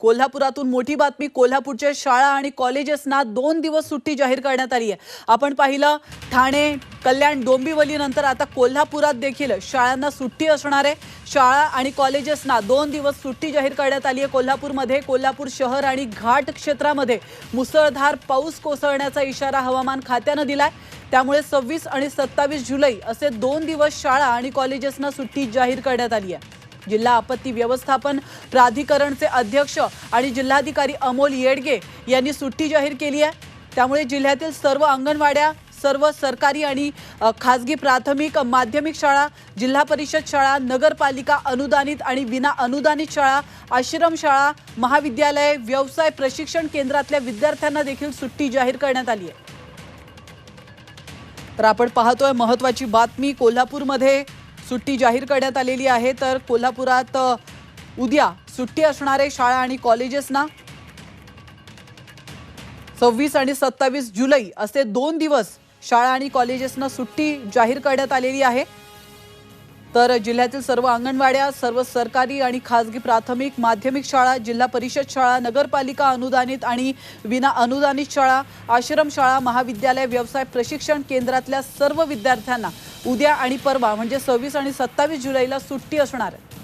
कोल्हापुरातून मोठी बातमी. कोल्हापूरच्या शाळा आणि कॉलेजेसना दोन दिवस सुट्टी जाहीर करण्यात आली आहे आपण पाहिलं ठाणे कल्याण डोंबिवलीनंतर आता कोल्हापुरात देखील शाळांना सुट्टी असणार आहे. शाळा आणि कॉलेजेसना दोन दिवस सुट्टी जाहीर करण्यात आली आहे कोल्हापूरमध्ये. कोल्हापूर शहर आणि घाट क्षेत्रामध्ये मुसळधार पाऊस कोसळण्याचा इशारा हवामान खात्यानं दिलाय. त्यामुळे सव्वीस आणि सत्तावीस जुलै असे दोन दिवस शाळा आणि कॉलेजेसना सुट्टी जाहीर करण्यात आली आहे जिल्हा आपत्ती व्यवस्थापन प्राधिकरणचे अध्यक्ष आणि जिल्हाधिकारी अमोल येडगे यांनी सुट्टी जाहीर केली आहे. त्यामुळे जिल्ह्यातील सर्व अंगणवाड्या सर्व सरकारी आणि खाजगी प्राथमिक माध्यमिक शाळा जिल्हा परिषद शाळा नगरपालिका अनुदानित आणि विना अनुदानित शाळा आश्रम शाळा महाविद्यालय व्यवसाय प्रशिक्षण केंद्रातल्या विद्यार्थ्यांना देखील सुट्टी जाहीर करण्यात आली आहे. तर आपण पाहतोय महत्वाची बातमी कोल्हापूरमध्ये. सुट्टी जाहीर करण्यात आलेली आहे. तर कोल्हापुरात उद्या सुट्टी असणारे शाळा आणि कॉलेजेसना सव्वीस आणि सत्तावीस जुलै असे दोन दिवस शाळा आणि कॉलेजेसना सुट्टी जाहीर करण्यात आलेली आहे. तर जिल्ह्यातील सर्व अंगणवाड्या सर्व सरकारी आणि खाजगी प्राथमिक माध्यमिक शाळा जिल्हा परिषद शाळा नगरपालिका अनुदानित आणि विना अनुदानित शाळा आश्रमशाळा महाविद्यालय व्यवसाय प्रशिक्षण केंद्रातल्या सर्व विद्यार्थ्यांना उद्या आणि परवा म्हणजे सव्वीस आणि सत्तावीस जुलैला सुट्टी असणार आहे.